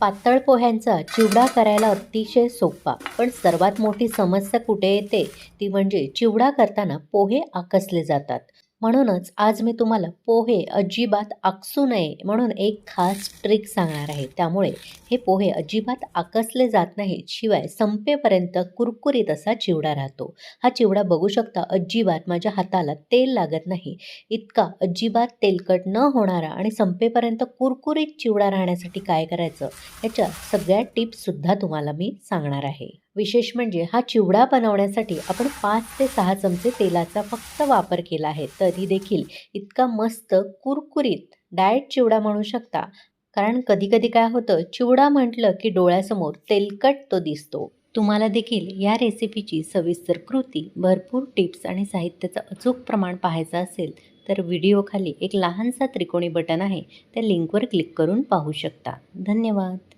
पातळ पोह्यांचा चिवडा करायला अतिशय सोपा. पण सर्वात मोठी समस्या कुठे येते? ती म्हणजे चिवडा करताना पोहे आकसले जातात. म्हणूनच आज मी तुम्हाला पोहे अजिबात आकसू नये म्हणून एक खास ट्रिक सांगणार आहे. त्यामुळे हे पोहे अजिबात आकसले जात नाहीत. शिवाय संपेपर्यंत कुरकुरीत असा चिवडा राहतो. हा चिवडा बघू शकता अजिबात माझ्या हाताला तेल लागत नाही. इतका अजिबात तेलकट न होणारा आणि संपेपर्यंत कुरकुरीत चिवडा राहण्यासाठी काय करायचं? याच्या सगळ्या टिप्ससुद्धा तुम्हाला मी सांगणार आहे. विशेष म्हणजे हा चिवडा बनवण्यासाठी आपण पाच ते सहा चमचे तेलाचा फक्त वापर केला आहे. तरी देखील इतका मस्त कुरकुरीत डाएट चिवडा म्हणू शकता. कारण कधीकधी काय होतं चिवडा म्हटलं की डोळ्यासमोर तेलकट तो दिसतो. तुम्हाला देखील या रेसिपीची सविस्तर कृती भरपूर टिप्स आणि साहित्याचं अचूक प्रमाण पाहायचं असेल तर व्हिडिओखाली एक लहानसा त्रिकोणी बटन आहे. त्या लिंकवर क्लिक करून पाहू शकता. धन्यवाद!